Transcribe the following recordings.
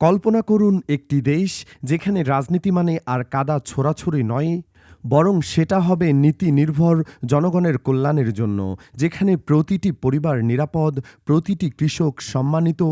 কল্পনা করুন একটি দেশ যেখানে রাজনীতি মানে আর কাদা ছোড়াছুড়ি নয়, বরং সেটা হবে নীতি নির্ভর জনগণের কল্যাণের জন্য, যেখানে প্রতিটি পরিবার নিরাপদ, প্রতিটি কৃষক সম্মানিত,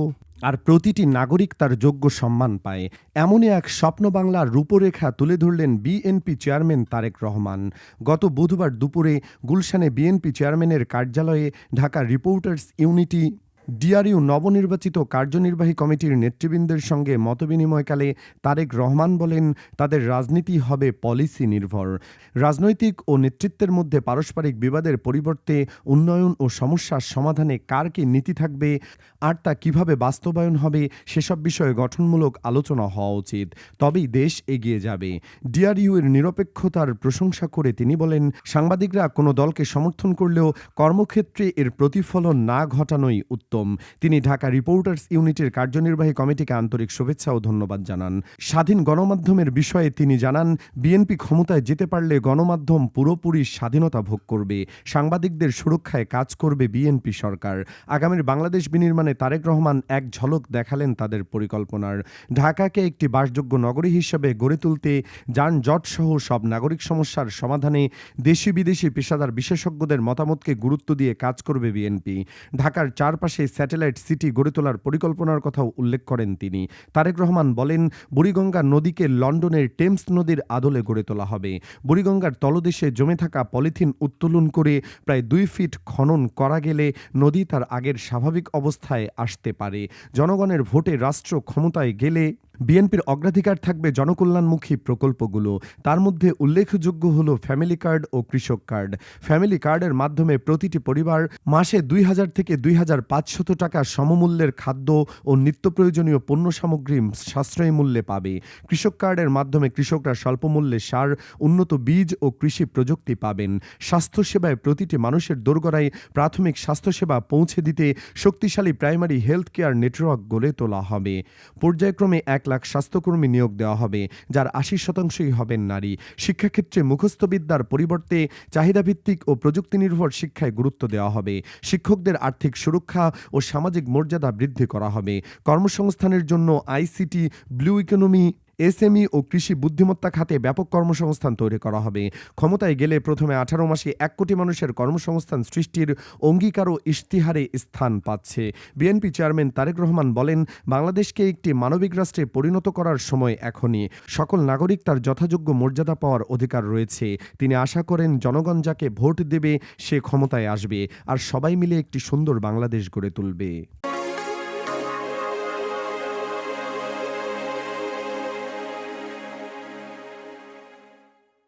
আর প্রতিটি নাগরিক তার যোগ্য সম্মান পায়। এমনই এক স্বপ্ন বাংলার রূপরেখা তুলে ধরলেন বিএনপি চেয়ারম্যান তারেক রহমান। গত বুধবার দুপুরে গুলশানে বিএনপি চেয়ারম্যানের কার্যালয়ে ঢাকা রিপোর্টার্স ইউনিটি ডিআরইউ নবনির্বাচিত কার্যনির্বাহী কমিটির নেতৃবৃন্দের সঙ্গে মতবিনিময়কালে তারেক রহমান বলেন, তাদের রাজনীতি হবে পলিসি নির্ভর। রাজনৈতিক ও নেতৃত্বের মধ্যে পারস্পরিক বিবাদের পরিবর্তে উন্নয়ন ও সমস্যার সমাধানে কার কি নীতি থাকবে, আর তা কীভাবে বাস্তবায়ন হবে, সেসব বিষয়ে গঠনমূলক আলোচনা হওয়া উচিত। তবেই দেশ এগিয়ে যাবে। ডিআরইউ এর নিরপেক্ষতার প্রশংসা করে তিনি বলেন, সাংবাদিকরা কোনো দলকে সমর্থন করলেও কর্মক্ষেত্রে এর প্রতিফলন না ঘটানোই উত্তম তিনি ঢাকা রিপোর্টার্স ইউনিটের কার্যনির্বাহী কমিটিকে আন্তরিক শুভেচ্ছা ও ধন্যবাদ জানান। স্বাধীন গণমাধ্যমের বিষয়ে তিনি জানান, বিএনপি ক্ষমতায় যেতে পারলে গণমাধ্যম পুরোপুরি স্বাধীনতা ভোগ করবে, সাংবাদিকদের সুরক্ষায় কাজ করবে বিএনপি সরকার। আগামীর বাংলাদেশ বিনির্মাণে তারেক রহমান এক ঝলক দেখালেন তাদের পরিকল্পনার। ঢাকাকে একটি বাসযোগ্য নগরী হিসেবে গড়ে তুলতে যানজট সহ সব নাগরিক সমস্যার সমাধানে দেশি বিদেশি পেশাদার বিশেষজ্ঞদের মতামতকে গুরুত্ব দিয়ে কাজ করবে বিএনপি। ঢাকার চারপাশে স্যাটেলাইট সিটি গড়ে তোলার পরিকল্পনার কথাও উল্লেখ করেন তিনি। তারেক রহমান বলেন, বুড়িগঙ্গা নদীকে লন্ডনের টেমস নদীর আদলে গড়ে তোলা হবে। বুড়িগঙ্গার তলদেশে জমে থাকা পলিথিন উত্তোলন করে প্রায় দুই ফিট খনন করা গেলে নদী তার আগের স্বাভাবিক অবস্থায় আসতে পারে। জনগণের ভোটে রাষ্ট্র ক্ষমতায় গেলে বিএনপির অগ্রাধিকার থাকবে জনকল্যাণমুখী প্রকল্পগুলো। তার মধ্যে উল্লেখযোগ্য হল ফ্যামিলি কার্ড ও কৃষক কার্ড। ফ্যামিলি কার্ডের মাধ্যমে প্রতিটি পরিবার মাসে দুই হাজার থেকে দুই হাজার পাঁচশত টাকা সমমূল্যের খাদ্য ও নিত্য প্রয়োজনীয় পণ্য সামগ্রী সাশ্রয়ী মূল্যে পাবে। কৃষক কার্ডের মাধ্যমে কৃষকরা স্বল্পমূল্যে সার, উন্নত বীজ ও কৃষি প্রযুক্তি পাবেন। স্বাস্থ্যসেবায় প্রতিটি মানুষের দোরগোড়ায় প্রাথমিক স্বাস্থ্যসেবা পৌঁছে দিতে শক্তিশালী প্রাইমারি হেলথ কেয়ার নেটওয়ার্ক গড়ে তোলা হবে। পর্যায়ক্রমে এক লাখ স্বাস্থ্যকর্মী নিয়োগ দেওয়া হবে, যার আশি শতাংশই হবেন নারী। শিক্ষাক্ষেত্রে মুখস্থবিদ্যার পরিবর্তে চাহিদাভিত্তিক ও প্রযুক্তি নির্ভর শিক্ষায় গুরুত্ব দেওয়া হবে। শিক্ষকদের আর্থিক সুরক্ষা ও সামাজিক মর্যাদা বৃদ্ধি করা হবে। কর্মসংস্থানের জন্য আইসিটি, ব্লু ইকোনমি এসএমই ও কৃষি বুদ্ধিমত্তা খাতে ব্যাপক কর্মসংস্থান তৈরি করা হবে। ক্ষমতায় গেলে প্রথমে আঠারো মাসে এক কোটি মানুষের কর্মসংস্থান সৃষ্টির অঙ্গীকার ও ইশতিহারে স্থান পাচ্ছে। বিএনপি চেয়ারম্যান তারেক রহমান বলেন, বাংলাদেশকে একটি মানবিক রাষ্ট্রে পরিণত করার সময় এখনই সকল নাগরিক তার যথাযোগ্য মর্যাদা পাওয়ার অধিকার রয়েছে। তিনি আশা করেন, জনগণ যাকে ভোট দেবে সে ক্ষমতায় আসবে আর সবাই মিলে একটি সুন্দর বাংলাদেশ গড়ে তুলবে।